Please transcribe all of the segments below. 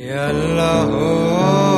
আল্লাহ ইয়া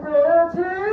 grande.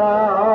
का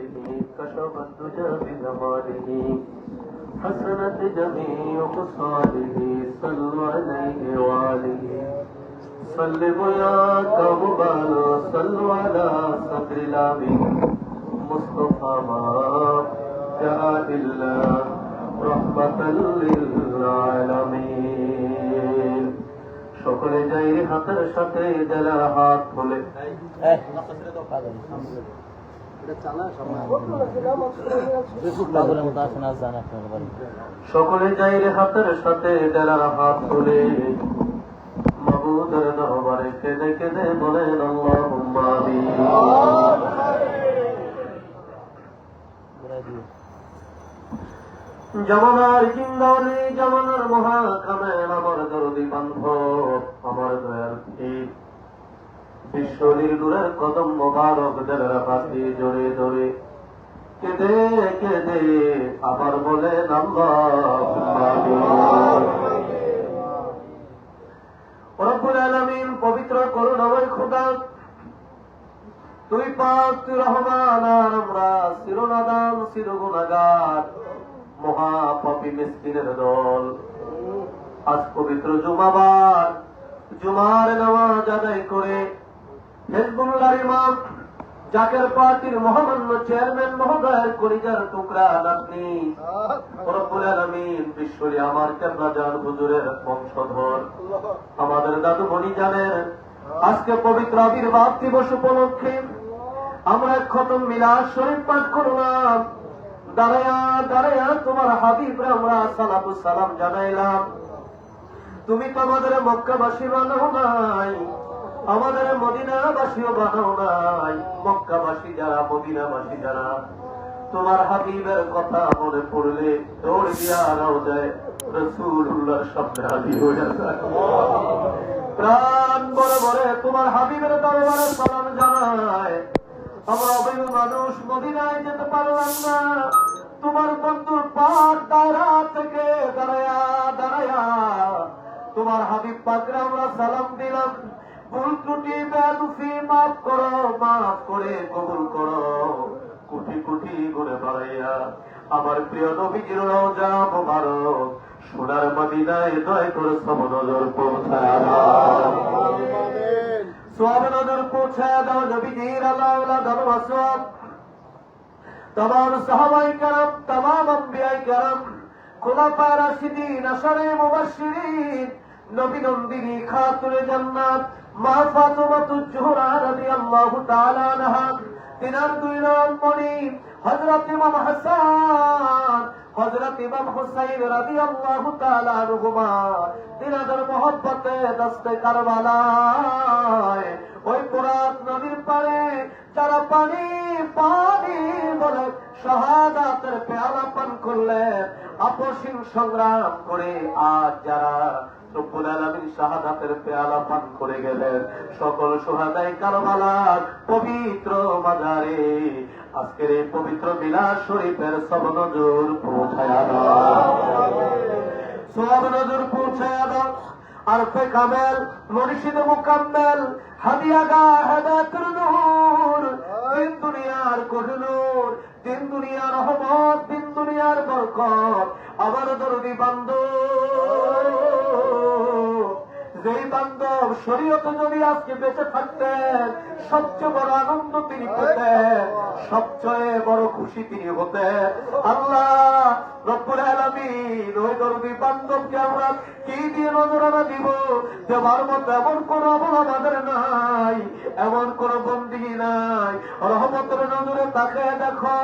بكماله كشف الدجى بجماله حسنت جميع خصاله صلوا عليه وآله صلوا يا كمبال صلوا على صدر الأمين مصطفى ما جاء إلا رحمة للعالمين সকলে যাই হাতের সাথে জেলা হাত খুলে সকলে যাই রে হাতের সাথে জেলা হাত তুলে। মাবুদের দরবারে কেঁদে কেঁদে বলেন আল্লাহুম্মা আমিন। জামানার জিন্দাওয়ালি জামানার মহাকামের আমার দরদি বান্ধব আমার দয়াল পীর বিশ্ব নির্দূরের কদম মোবারক দেলের পাশে জড়ে জড়ে কেঁদে কেঁদে, আবার বলে রব্বুল আলামিন পবিত্র করুণাময় খোদা তুই পাক তুই রহমান, আর আমরা শিরোনাদান, শিরোগুণাগার, মহাপাপী মিসকিনের দল। আজ পবিত্র জুমাবার, জুমার নামাজ আদায় করে হেজবুল্লাহ ইমাম, জাকের পার্টির মহামান্য চেয়ারম্যান মহোদয়ের কলিজার টুকরা নাতনি রব্বুল আলামিন বিশ্বরে আমার কেবলা জান হুজুরের বংশধর। আমাদের দাদু মনি জানেন আজকে পবিত্র আবির্ভাব দিবস উপলক্ষে আমরা এক খতম মিলাদ শরীফ পাঠ করলাম। দাঁড়ায়া দাঁড়ায়া তোমার হাবিবরে আমরা সালাতু সালাম জানাইলাম। তুমি তো আমাদের মক্কাবাসী বানাও নাই। আমাদের মদিনাবাসীও বানাও নাই। মক্কাবাসী যারা, মদিনাবাসী যারা, তোমার হাবিবের কথা মনে পড়লে দৌড় দিয়া আনাও যায়। রসুল্লাহর শব্দে হাজির হয়ে যায় প্রাণ বড় বড় তোমার হাবিবের দরবারে সালাম জানায় আমরা অবৈধ মানুষ, মদিনায় যেতে পারলাম না। তোমার বন্ধুর পাক দাঁড়া থেকে দাঁড়ায়া দাঁড়ায়া। তোমার হাবিব পাকরে আমরা সালাম দিলাম। ভুল ত্রুটি বা বেদুফি মাফ করো মাফ করে কবুল করো। কুটি কুটি করে বাড়াইয়া আমার প্রিয় নবীজির রোজা মোবারক সোনার মদিনায় দয় করে সব নজর পৌঁছায় সব নজর পৌঁছায় দাও নবীজির আল্লাহ ধন্যবাদ তমাম সাহাবাই কারাম তমাম আম্বিয়াই কারাম খোলাপায় রাশিদিন আসারে মুবাসিরিন নবীনন্দিনী খাতুরে জান্নাত মা ফাতেমাতুজ জোহরা রাদিয়াল্লাহু তাআলা আনহা, তিনার দুই রমণী হযরত ইমাম হাসান, হযরত ইমাম হুসাইন রাদিয়াল্লাহু তাআলা আনহুমা, তিনাদের মহব্বতে দস্তে কারবালায়, ওই পুরাত নদীর পারে যারা পানি পানি বলে শাহাদাতের পেয়ালা পান করলেন, আপসীন সংগ্রাম করে আজ যারা রব্বুল আলামিন শাহাদাতের পেয়ালা পান করে গেলেন। সকল সোহাদাই কারবালার পবিত্র মাজারে। আজকের এই পবিত্র বিলাস শরীফের সব নজর পৌঁছায় সব নজর পৌঁছায় দাও। আর ফে কামেল, মুর্শিদ মুকাম্মেল, হাদিয়াগা, হেদায়তের নূর, দিন দুনিয়ার কোহিনুর দিন দুনিয়ার রহমত, দিন দুনিয়ার বরকত। আবার দরদি বান্ধব শরীয়ত যদি আজকে বেঁচে থাকতেন। সবচেয়ে বড় আনন্দ তিনি পেতেন। সবচেয়ে বড় খুশি তিনি হতেন। আল্লাহ এমন নাই, এমন কোন বন্দি নাই। রহমতের নজরে তাকে দেখো,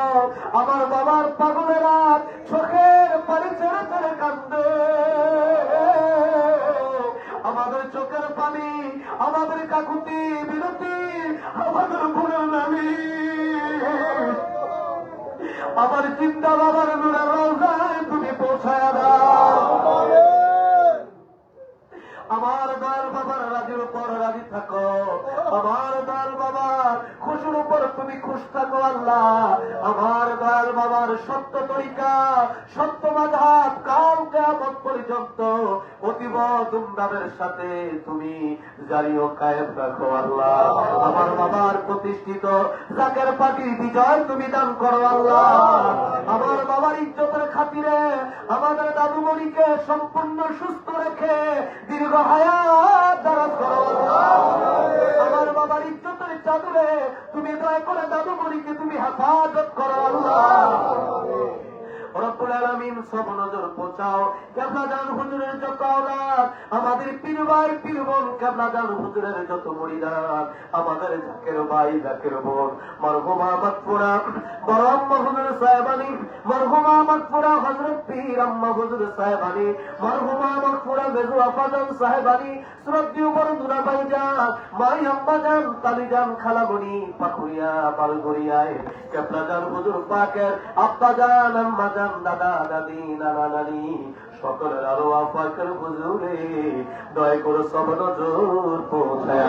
আমার বাবার পাগলেরা চোখের পানি ছেড়ে ছেড়ে কান্দে আমাদের চোখের পানি, আমাদের কাকুতি বিরতি, আমাদের বুড়ের নামি। আমার চিন্তা বাবার নুরের রোজায় তুমি পৌঁছায় দাও। আমার দয়াল বাবার রাজির উপর রাজি থাকো। আমার দয়াল বাবার খুশির উপর তুমি খুশ থাকো আল্লাহ। আমার দয়াল বাবার সত্য তরিকা, সত্য মাধাব কাল কেমন পর্যন্ত অতীব দুমদামের সাথে তুমি জারি ও কায়েম রাখো আল্লাহ। আমার বাবার প্রতিষ্ঠিত জাকের পার্টির বিজয় তুমি দান করো আল্লাহ। আমার বাবার ইজ্জতের খাতিরে আমাদের দাদুমণিকে সম্পূর্ণ সুস্থ রেখে দীর্ঘ হায়াত দারাজ করো। আমার বাবার ইজ্জতের চাদরে তুমি দয়া করে দাদুমণিকে তুমি হেফাজত করো আল্লাহ আমাদের পীর ভাই, পীর বোন কেবলা জান হুজুরের যত মুরিদান আমাদের জাকের ভাই, জাকের বোন, মরহুমা মাকফুরা বড় আম্মা হুজুর সাহেবানি মরহুমা মাকফুরা হযরত পীর আম্মা হুজুর সাহেবানি মরহুমা মাকফুরা বেজু আফাজান সাহেবানি শ্রদ্ধেয় বড় দুরাবাই যান মাই আম্মা যান তালি যান খালামণি পাখুরিয়া পালগড়িয়ায় কেবলা জান হুজুর পাকের আব্বা যান আম্মা যান দাদা দাদি নানা নানি, সকলের আরও আফাকের হুজুরে, দয় করে সব নজর পৌঁছায়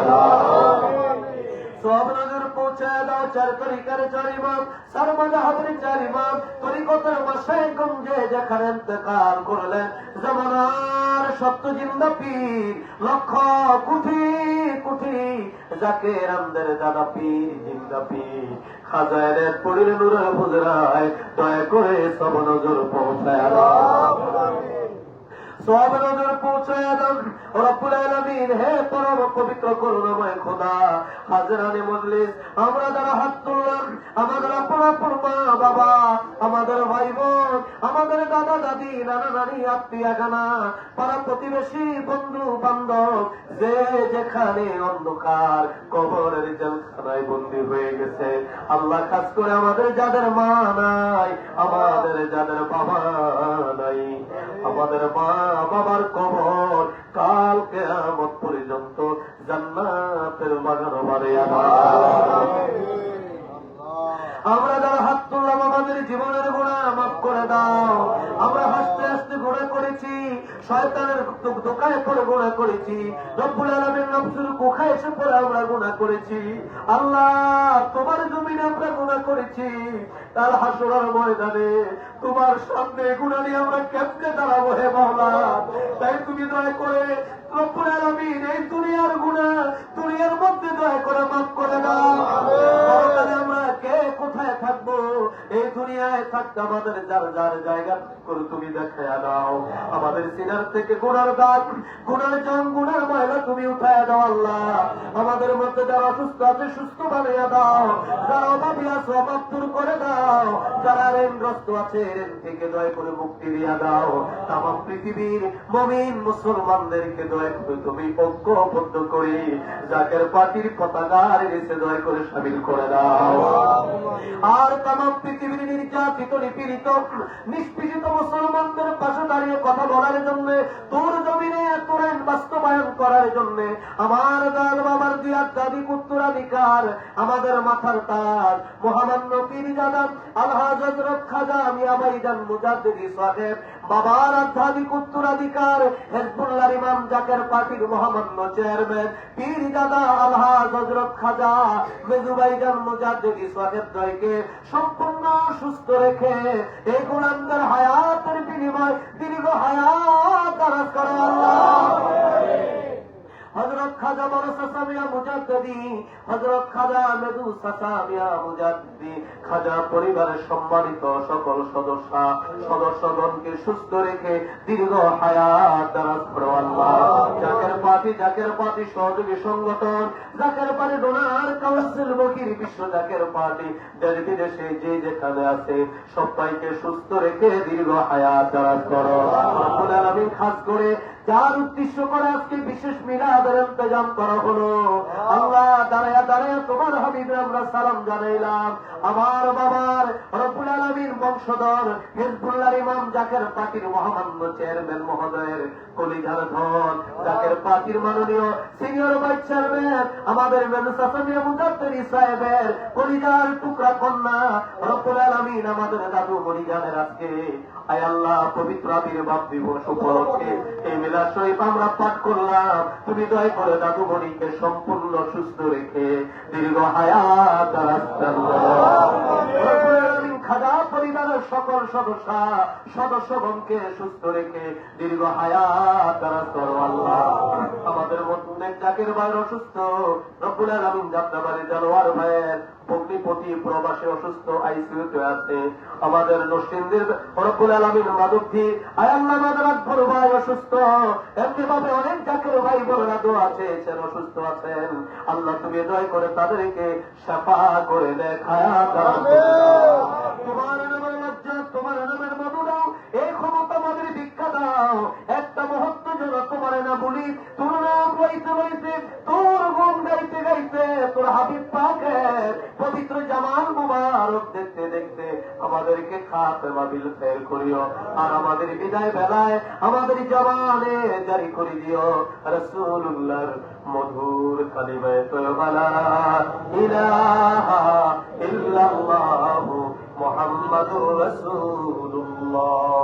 সব নজর পৌঁছায় দাও চার তরিকার চার ইমাম সার মাজাহাবের চার ইমাম তরিকতের মাসে গঞ্জে যেখানে ইন্তেকাল করলেন জমানার সত্য জিন্দা পীর, লক্ষ কুঠি কুঠি যাকে আমদের দাদা পীর, জিন্দা পীর। খাজায়ের পড়িলে নুরের হুজরায় দয়া করে সব নজর পৌঁছায় দাও সব নজর পৌঁছায় দাও। রব্বুল হে পরম পবিত্র করুণাময় খোদা হাজরানে মজলিস আমরা যারা হাত তুললাম, আমাদের আপন আপন মা বাবা, আমাদের ভাই বোন আমাদের দাদা দাদি, নানা নানি, আত্মীয় পাড়া প্রতিবেশী, বন্ধু বান্ধব, যে যেখানে অন্ধকার, কবরের জেলখানায় বন্দী হয়ে গেছে। আল্লাহ খাস করে আমাদের যাদের মা নাই, আমাদের যাদের বাবা নাই, আমাদের মা বাবার কবর। কাল কেয়ামত পর্যন্ত জান্নাতের বাগান বাড়ে আমরা যারা হাত তুললাম আমাদের জীবনের গুণা মাফ করে দাও আমরা হাসতে হাসতে গুণা করেছি শয়তানের দো- দোকায় পড়ে গুণা করেছি। রব্বুল আলমের নবসুর কোখায় এসে পড়ে আমরা গুণা করেছি। আল্লাহ তোমার জমিনে আমরা গুণা করেছি। তার হাসুরার ময়দানে তোমার সামনে গুণা নিয়ে আমরা কেমনে দাঁড়াবো হে মাওলা? তাই তুমি দয়া করে রব্বুল আলমিন এই দুনিয়ার গুণা দুনিয়ার মধ্যে দয়া করে মাফ করে দাও। আমরা কে কোথায় থাকব? এই দুনিয়ায় থাকতে আমাদের যার যার জায়গা, করে তুমি দেখাইয়া দাও। আমাদের সিনার থেকে গুণার দাগ গুণার জং গুণার ময়লা তুমি উঠাইয়া দাও আল্লাহ। আমাদের মধ্যে যারা অসুস্থ আছে, সুস্থ বানাইয়া দাও। যারা অভাবী আছে, অভাব দূর করে দাও। যারা ঋণগ্রস্ত আছে, ঋণ থেকে দয়া করে মুক্তি দিয়া দাও। তাম পৃথিবীর মমিন মুসলমানদেরকে দয়া করে তুমি ঐক্যবদ্ধ করে জাকের পার্টির পতাকার নিচে দয়া করে সামিল করে দাও। আর তাম পৃথিবীর নির্যাতিত, নিপীড়িত নিষ্পীড়িত মুসলমানদের পাশে দাঁড়িয়ে কথা বলার জন্য, তোর জমিনে তোর বাস্তবায়ন করার জন্য, আমার দাল বাবার দিয়া দাদি উত্তরাধিকার, আমাদের মাথার তার, মহামান্য পীর জাদা আলহাজ হজরত খাজা মিয়া ভাইজান মুজাদ্দিদি সাহেব, বাবার আধ্যাত্মিক উত্তরাধিকার হেজবুল্লাহ ইমাম জাকের পার্টির মহামান্য চেয়ারম্যান, পীর দাদা আলহাজ হজরত খাজা মেজু মুজাদ্দিদি সাহেব দয়কে সম্পূর্ণ সুস্থ রেখে এই গোলামদের হায়াতের বিনিময়, দীর্ঘ হায়াত দ্বারা করে আল্লাহ। হজরত খাজা বড় সাসামিয়া মুজাদ্দি হজরত খাজা মেদু সাসামিয়া মুজাদ্দি খাজা পরিবারের সম্মানিত সকল সদস্য সদস্যগণকে সুস্থ রেখে দীর্ঘ হায়াত দারাজ করো আল্লাহ। জাকের পার্টি জাকের পার্টি সহযোগী সংগঠন জাকের পার্টি ডোনার কাউন্সিল বকির বিশ্ব জাকের পার্টি দেশ বিদেশে যে যেখানে আছে সবাইকে সুস্থ রেখে দীর্ঘ হায়াত দারাজ করো। রব্বুল আলামিন খাস করে যার উদ্দেশ্য করে আজকে বিশেষ মিলাদের ইন্তজাম করা হলো। আল্লাহ দাঁড়ায়া দাঁড়ায়া তোমার হাবিবে আমরা সালাম জানাইলাম। আমার বাবার রব্বুল আলমীর বংশধর হিজবুল্লাহ ইমাম জাকের পার্টির মহামান্য চেয়ারম্যান মহোদয়ের কলিজার ধন, জাকের পার্টির মাননীয় সিনিয়র ভাইস চেয়ারম্যান, আমাদের মেনুসাসমিয়া মুজাদ্দেরি সাহেবের কলিজার টুকরা কন্যা রব্বুল আলমিন, আমাদের দাদু মরিজানের আজকে, আয় আল্লাহ, পবিত্র আবির্ভাব দিবস উপলক্ষে এই মিলা শরীফ আমরা পাঠ করলাম। তুমি দয় করে দাদু মণিকে সম্পূর্ণ সুস্থ রেখে দীর্ঘ হায়াত খাজা পরিবারের সকল সদস্য সদস্যগণকে সুস্থ রেখে দীর্ঘ হায়াত আমাদের মধ্যে জাকের ভাইয়ের অসুস্থ? রব্বুল আলমিন যাত্রাবাড়ি জানোয়ার ভাইয়ের ভগ্নিপতি প্রবাসে অসুস্থ আইসিউতে আছে। আমাদের নসিন্দের রব্বুল আলমিন মাধবধি আয়াল্লাহ মাদার আকবর ভাই অসুস্থ। এমনি ভাবে অনেক জাকের ভাই বোনেরা দোয়া চেয়েছেন অসুস্থ আছেন। আল্লাহ তুমি দয় করে তাদেরকে সাফা করে দেখা তোমার নামের লজ্জা তোমার নামের মধু দাও। এই ক্ষমতা আমাদের ভিক্ষা দাও। একটা মহত্ব যেন তোমার না বলি। তোর নাম গুণ গাইতে তোর হাবিব পাকের পবিত্র জামাল মুবারক দেখতে দেখতে আমাদেরকে খাতে বাবিল ফের করিও। আর আমাদের বিদায় বেলায় আমাদের জবানে জারি করে দিও। রসুল্লাহর মধুর কালিমায় তয়বালা ইলাহা ইল্লাল্লাহু মুহাম্মাদুর রাসূলুল্লাহ।